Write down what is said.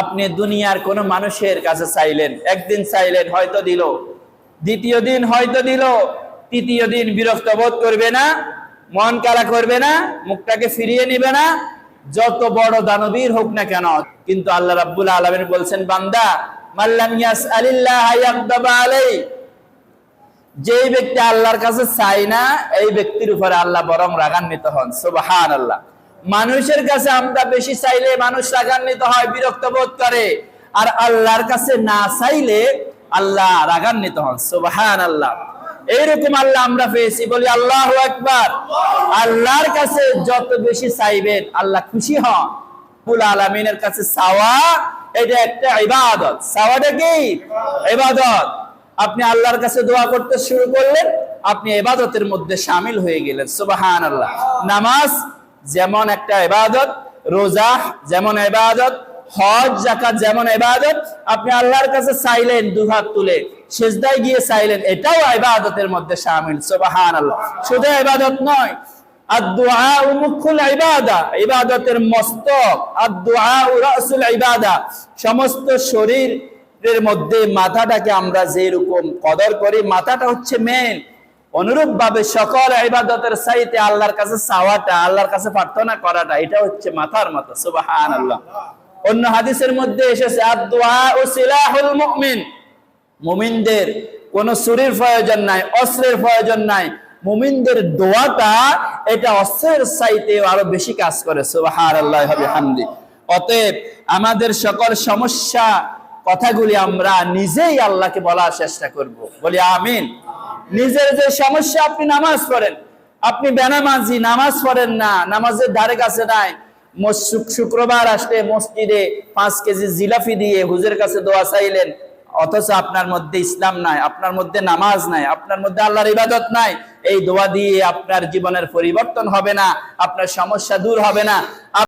আপনি দুনিয়ার কোন মানুষের কাছে চাইলেন, একদিন চাইলেন হয়তো দিল, দ্বিতীয় দিন হয়তো দিল, তৃতীয় দিন বিরক্ত বোধ করবে না, মন কালা করবে না, মুখটাকে ফিরিয়ে নিবে না, যত বড় দানবীর হোক না কেন, কিন্তু আল্লাহ রাব্বুল আলামিন বলছেন, বান্দা যেই ব্যক্তি আল্লাহর কাছে চাই না, এই ব্যক্তির উপরে আল্লাহ বরং রাগান্বিত হন সুবাহান আল্লাহ মানুষের কাছে আমরা বেশি চাইলে মানুষ রাগান্বিত হয়, বিরক্ত বোধ করে। আর আল্লাহর কাছে না চাইলে আল্লাহ রাগান্বিত হন। সুবাহান আল্লাহ এইরকম আল্লাহ আমরা পেয়েছি। বলি আল্লাহ একবার আল্লাহর কাছে যত বেশি চাইবেন, আল্লাহ খুশি হন। কুল আলমিনের কাছে চাওয়া, এটা একটা ইবাদত। চাওয়াটা কি? ইবাদত। আপনি আল্লাহর কাছে দোয়া করতে শুরু করলেন, আপনি এবাদতের মধ্যে সামিল হয়ে গেলেন। সুবাহান আল্লাহ নামাজ যেমন একটা এবাদত রোজা যেমন এবাদত হজ জাকাত যেমন এবাদত আপনি আল্লাহর কাছে চাইলেন দুহাত তুলে, সেজদায় গিয়ে চাইলেন, এটাও ইবাদতের মধ্যে শামিল সুবহান আল্লাহ শুধু ইবাদত নয়, আদ-দুআ মুখুল ইবাদা, ইবাদতের মস্তক, আদ-দুআ রাসুল ইবাদা, সমস্ত শরীরের মধ্যে মাথাটাকে আমরা যেরকম কদর করি, মাথাটা হচ্ছে মেন অনুরূপ ভাবে সকল ইবাদতের চাইতে আল্লাহর কাছে চাওয়াটা, আল্লাহর কাছে প্রার্থনা করাটা, এটা হচ্ছে মাথার মতো সুবহান আল্লাহ অন্য হাদিসের মধ্যে এসেছে, আদ-দুআ ও সিলাহুল মুমিন। মুমিনদের কোন সুরির প্রয়োজন নাই, অস্ত্রের প্রয়োজন নাই। মুমিনদের দোয়াটা এটা অস্ত্রের চাইতে আরও বেশি কাজ করে, সুবহানাল্লাহ হামদি অতএব আমাদের সকল সমস্যা কথাগুলি আমরা নিজেই আল্লাহকে বলার চেষ্টা করব। বলি আমিন। নিজের যে সমস্যা, আপনি নামাজ পড়েন। আপনি বেনামাজি, নামাজ পড়েন না। নামাজের ধারে কাছে নাই। শুক্রবার আসলে মসজিদে পাঁচ কেজি জিলাফি দিয়ে হুজের কাছে দোয়া চাইলেন। অথচ আপনার মধ্যে ইসলাম নাই, আপনার মধ্যে নামাজ নাই, আপনার মধ্যে আল্লাহর ইবাদত নাই। এই দোয়া দিয়ে আপনার জীবনের পরিবর্তন হবে না, আপনার সমস্যা দূর হবে না।